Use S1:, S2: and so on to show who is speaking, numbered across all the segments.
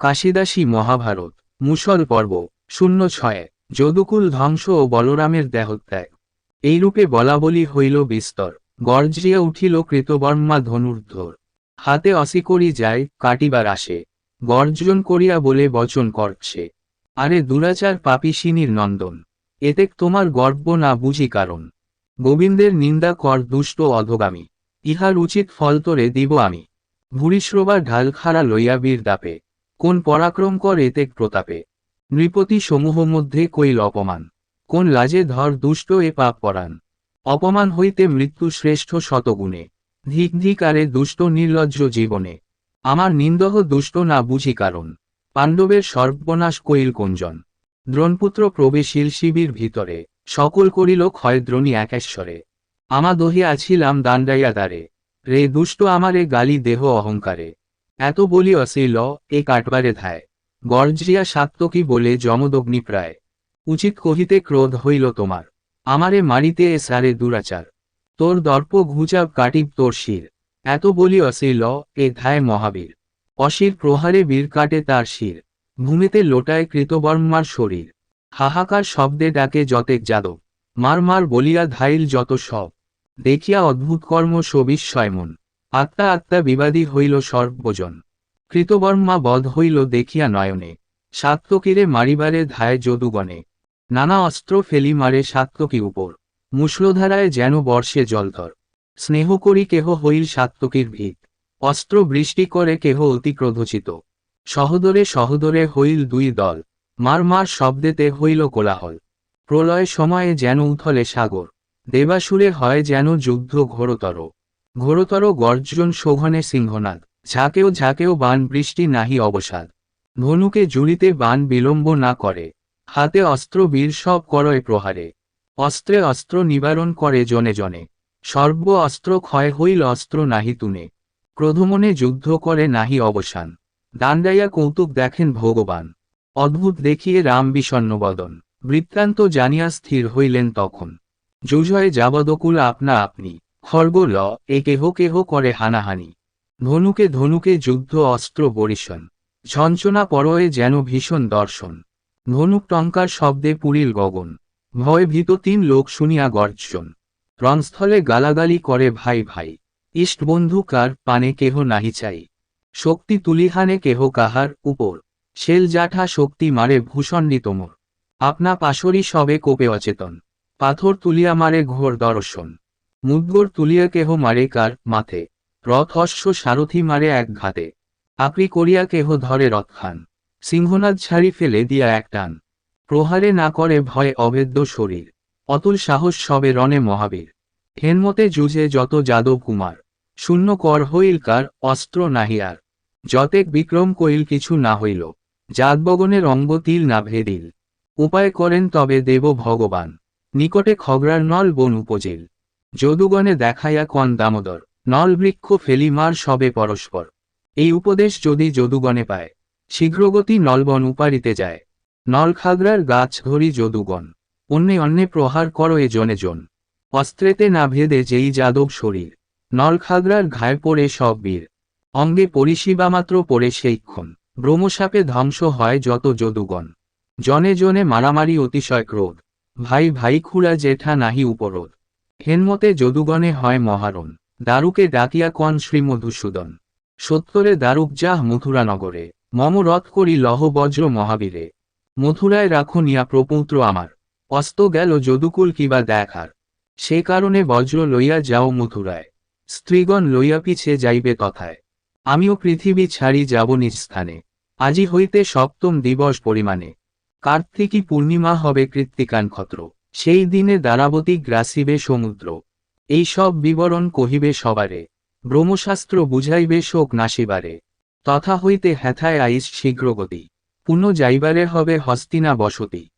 S1: কাশিদাসী মহাভারত, মুসল পর্ব, শূন্য ছয়, যদুকুল ধ্বংস ও বলরামের দেহত্যাগ। এইরূপে বলাবলি হইল বিস্তর, গর্জিয়া উঠিল কৃতবর্মা ধনুর্ধর। হাতে অসিকরি যায়, কাটিবার আসে, গর্জন করিয়া বলে বচন করছে। আরে দুরাচার পাপিসিনীর নন্দন, এতে তোমার গর্ব না বুঝি কারণ। গোবিন্দের নিন্দা কর দুষ্ট অধগামী, ইহার উচিত ফল তোরে দিব আমি। ভূরিশ্রবা ঢাল খাড়া লইয়া বীর দাপে কোন পরাক্রম কর এতেক প্রতাপে? নৃপতি সমূহ মধ্যে কইল অপমান। কোন লাজে ধর দুষ্ট এ পাপ পরাণ অপমান হইতে মৃত্যু শ্রেষ্ঠ শতগুণে। ধিক ধিকারে দুষ্ট নির্লজ্জ জীবনে। আমার নিন্দহ দুষ্ট না বুঝি কারণ। পাণ্ডবের সর্বনাশ কইল কোনজন দ্রোণপুত্র প্রবেশীল শিবির ভিতরে। সকল করিল ক্ষয়দ্রণী একেশ্বরে। আমা দহিয়াছিলাম দাণ্ডাইয়া দ্বারে রে দুষ্ট আমারে গালি দেহ অহংকারে। এত বলি অশীল এ কাটবারে ধায়। গর্জিয়া সাত্তকী বলে যমদগ্নি প্রায়। উচিত কহিতে ক্রোধ হইল তোমার। আমারে মারিতে এ সারে দুরাচার। তোর দর্প ঘুচাব কাটিব তোর শির। এত বলি অশীল এ ধায় মহাবীর। অশির প্রহারে বীর কাটে তার শির। ভূমিতে লোটায় কৃতবর্মার শরীর। হাহাকার শব্দে ডাকে যতেক যাদব। মার মার বলিয়া ধাইল যত সব। দেখিয়া অদ্ভুত কর্ম সবিস্ময় মন আত্মা আত্মা বিবাদী হইল সর্বজন। কৃতবর্মা বধ হইল দেখিয়া নয়নে। সাত্তকীরে মারিবারে ধায় যদুগণে নানা অস্ত্র ফেলি মারে সাত্তকী উপর। মুষলধারায় যেন বর্ষে জলধর। স্নেহ করি কেহ হইল সাত্তকীর ভিত। অস্ত্র বৃষ্টি করে কেহ অতি ক্রোধচিত। সহদরে সহদরে হইল দুই দল। মার মার শব্দেতে হইল কোলাহল। প্রলয় সময়ে যেন উথলে সাগর। দেবাসুরে হয় যেন যুদ্ধ ঘোরতর। ঘোরতর গর্জন শোভনে সিংহনাদ। ঝাঁকেও ঝাঁকেও বান বৃষ্টি নাহি অবসাদ। ধনুকে জুড়িতে বান বিলম্ব না করে। হাতে অস্ত্র বীর সব করয় প্রহারে। অস্ত্রে অস্ত্র নিবারণ করে জনে জনে। সর্ব অস্ত্র ক্ষয় হইল অস্ত্র নাহি তুনে। ক্রোধমনে যুদ্ধ করে নাহি অবসান। দান্ডাইয়া কৌতুক দেখেন ভগবান। অদ্ভুত দেখিয়ে রাম বিষণ্নবদন। বৃত্তান্ত জানিয়া স্থির হইলেন তখন। যুজয়ে যাবদকুল আপনা আপনি। খর্গ ল এ কেহ কেহ করে হানাহানি। ধনুকে ধনুকে যুদ্ধ অস্ত্র বরিশন। ঝঞ্চনা পরয়ে যেন ভীষণ দর্শন। ধনুক টঙ্কার শব্দে পুরিল গগন। ভয় ভীত তিন লোক শুনিয়া গর্জন রণস্থলে গালাগালি করে ভাই ভাই। ইষ্ট বন্ধু কার পানে কেহ নাহি চাই। শক্তি তুলিহানে কেহ কাহার উপর। শেল জাঠা শক্তি মারে ভূষণ্ডী তোমর আপনা পাশরি সবে কোপে অচেতন। পাথর তুলিয়া মারে ঘোর দর্শন। মুদ্গর তুলিয়া কেহ মারে কার মাথে? রথ অশ্ব সারথি মারে এক ঘাতে। আপনি করিয়া কেহ ধরে রথখান। সিংহনাদ ছাড়ি ফেলে দিয়া এক টান। প্রহারে না করে ভয়ে অভেদ্য শরীর। অতুল সাহস সবে রণে মহাবীর। হেনমতে যুজে যত যাদব কুমার। শূন্য কর হইল কার, অস্ত্র নাহিয়ার যতেক বিক্রম কইল কিছু না হইল। জাতবগনের অঙ্গ তিল না ভেদিল। উপায় করেন তবে দেব ভগবান। নিকটে খগরার নল বন উপজেল। যদুগণে দেখাইয়া কন দামোদর নল বৃক্ষ ফেলি মার সবে পরস্পর। এই উপদেশ যদি যদুগণে পায়, শীঘ্রগতি নলবন উপারিতে যায়। নলখাগড়ার গাছ ধরি যদুগণ, অন্যে অন্যে প্রহার করো এ জনে জন। অস্ত্রেতে না ভেদে যেই যাদব শরীর, নলখাগড়ার ঘায় পড়ে সব বীর। অঙ্গে পরিষিবা মাত্র পড়ে সেইক্ষণ ব্রহ্মসাপে ধ্বংস হয় যত যদুগণ। জনে জনে মারামারি অতিশয় ক্রোধ, ভাই ভাই খুড়া জেঠা নাহি উপরোধ। হেনমতে যদুগণে হয় মহারণ। দারুকে ডাকিয়া কন শ্রীমধুসূদন। সত্তরে দারুক যাহ মথুরা নগরে মম রথ করি লহ বজ্র মহাবীরে। মথুরায় রাখো নিয়া প্রপৌত্র আমার। অস্ত গেল যদুকুল কিবা দেখার। সে কারণে বজ্র লইয়া যাও মথুরায়। স্ত্রীগণ লইয়া পিছে যাইবে কথায় আমিও পৃথিবী ছাড়ি যাব নিজ স্থানে। আজি হইতে সপ্তম দিবস পরিমাণে। কার্তিকী পূর্ণিমা হবে কৃত্তিকান ক্ষত্র সেই দিনে দ্বারাবতী গ্রাসিবে সমুদ্র। এই সব বিবরণ কহিবে সবারে, ব্রহ্মশাস্ত্র বুঝাইবে শোক নাসিবারে। তথা হইতে হেথায় আইস শীঘ্রগতি পুণ্য যাইবারে হবে হস্তিনা বসতি।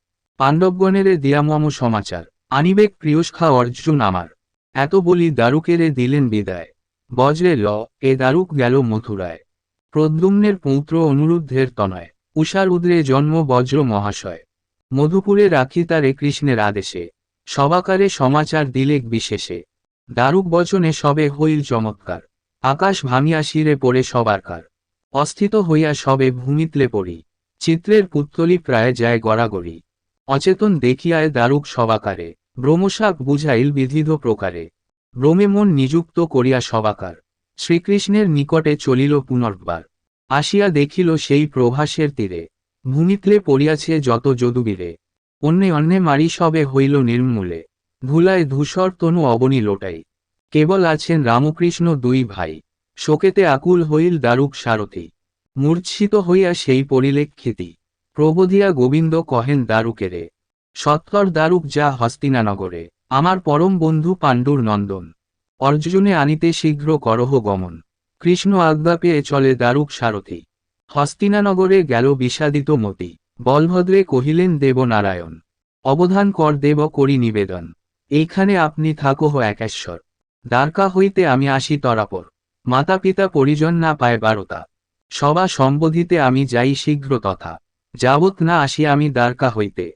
S1: পাণ্ডবগণেরে দিয়ামম সমাচার আনিবেক প্রিয়সখা অর্জুন আমার। এত বলি দারুকেরে দিলেন বিদায়। বজ্রে ল, এ দারুক গেল মথুরায়। প্রদ্যুম্নের পৌত্র অনুরুদ্ধের তনয় উষার উদ্রে জন্ম বজ্র মহাশয়। মধুপুরে রাখি তারে কৃষ্ণের আদেশে সবাকারে সমাচার দিলেক বিশেষে। দারুক বচনে সবে হইল চমৎকার, আকাশ ভামিয়া শিরে পড়ে সবারকার অস্থিত হইয়া সবে ভূমিতলে পড়ি, চিত্রের পুত্তলি প্রায় যায় গড়াগড়ি। অচেতন দেখিয়ায় দারুক সবাকারে ব্রহ্মশাক বুঝাইল বিধিধ প্রকারে। ব্রমে মন নিযুক্ত করিয়া সবাকার শ্রীকৃষ্ণের নিকটে চলিল পুনর্বার। আসিয়া দেখিল সেই প্রভাসের তীরে ভূমিতলে পড়িয়াছে যত যদুবীরে। অন্যে অন্যে মারি সবে হইল নির্মূলে। ধুলায় ধূসর তনু অবনী লোটাই। কেবল আছেন রামকৃষ্ণ দুই ভাই। শোকেতে আকুল হইল দারুক সারথী। মূর্ছিত হইয়া সেই পরিলেখ খ্যাতি প্রবোধিয়া গোবিন্দ কহেন দারুকেরে। সত্তর দারুক যা হস্তিনানগরে। আমার পরম বন্ধু পাণ্ডুর নন্দন। অর্জুনে আনিতে শীঘ্র করহ গমন। কৃষ্ণ আজ্ঞা পেয়ে চলে দারুক সারথি। হস্তিনানগরে গেল বিষাদিত মতি। বলভদ্রে কহিলেন, দেবনারায়ণ, অবধান কর দেব করি নিবেদন। এইখানে আপনি থাকোহ একেশ্বর। দ্বারকা হইতে আমি আসি তরাপর। মাতা পিতা পরিজন না পায় বারতা। সবা সম্বোধিতে আমি যাই শীঘ্র তথা। যাবৎ না আসি আমি দ্বারকা হইতে।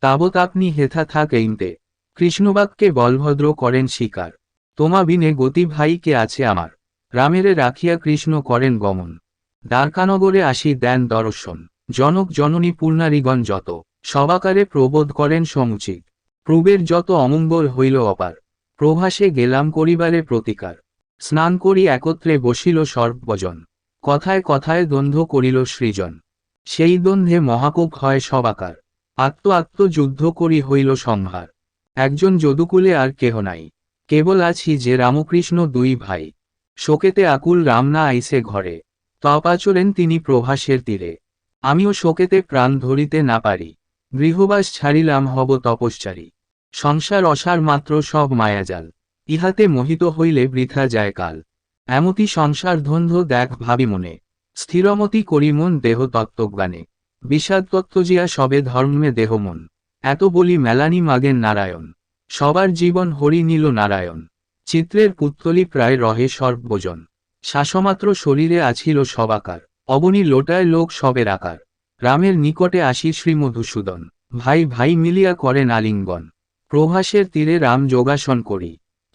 S1: তাবৎ আপনি হেথা থাকেইনতে কৃষ্ণবাক্যে বলভদ্র করেন শিকার। তোমা বিনে গতি ভাই কে আছে আমার। রামেরে রাখিয়া কৃষ্ণ করেন গমন। দ্বারকানগরে আসি দেন দর্শন। জনক জননী পূর্ণারিগণ যত, সবাকারে প্রবোধ করেন সমুচিত। প্রবের যত অমঙ্গল হইল অপার। প্রভাসে গেলাম করিবারে প্রতিকার। স্নান করি একত্রে বসিল সর্বজন। কথায় কথায় দ্বন্দ্ব করিল সৃজন। সেই দ্বন্দ্বে মহাকোপ হয় সবাকার। আত্ম আত্ম যুদ্ধ করি হইল সংহার। একজন যদুকুলে আর কেহ নাই। কেবল আছি যে রামকৃষ্ণ দুই ভাই। শোকেতে আকুল রাম না আইসে ঘরে। তপাচরেন তিনি প্রভাসের তীরে। আমিও শোকেতে প্রাণ ধরিতে না পারি। গৃহবাস ছাড়িলাম হব তপস্চারী সংসার অসার মাত্র সব মায়াজাল। ইহাতে মোহিত হইলে বৃথা যায় কাল। এমতি সংসার ধন্ধ দেখ ভাবি মনে। স্থিরমতি করি মন দেহ তত্ত্বজ্ঞানে। বিষাদ তত্ত্বজিয়া সবে ধর্মে দেহ মন। এত বলি মেলানি মাগেন নারায়ণ। সবার জীবন হরি নীল নারায়ণ। চিত্রের পুত্তলি প্রায় রহে সর্বজন। শ্বাসমাত্র শরীরে আছিল সবাকার অবনী লোটায় লোক সবের আকার। রামের নিকটে আসি শ্রীমধুসূদন। ভাই ভাই মিলিয়া করেন আলিঙ্গন প্রভাসের তীরে রাম যোগাসন করি।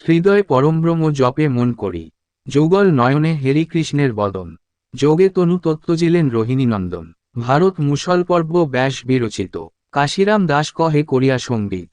S1: হৃদয় পরমব্রহ্ম জপে মন করি। যুগল নয়নে হেরি কৃষ্ণের বদন। যোগে তনু তত্ত্বজিলেন রোহিণী নন্দন। ভারত মুসল পর্ব ব্যাস বিরচিত। কাশিরাম দাস কহে করিয়া সংগীত।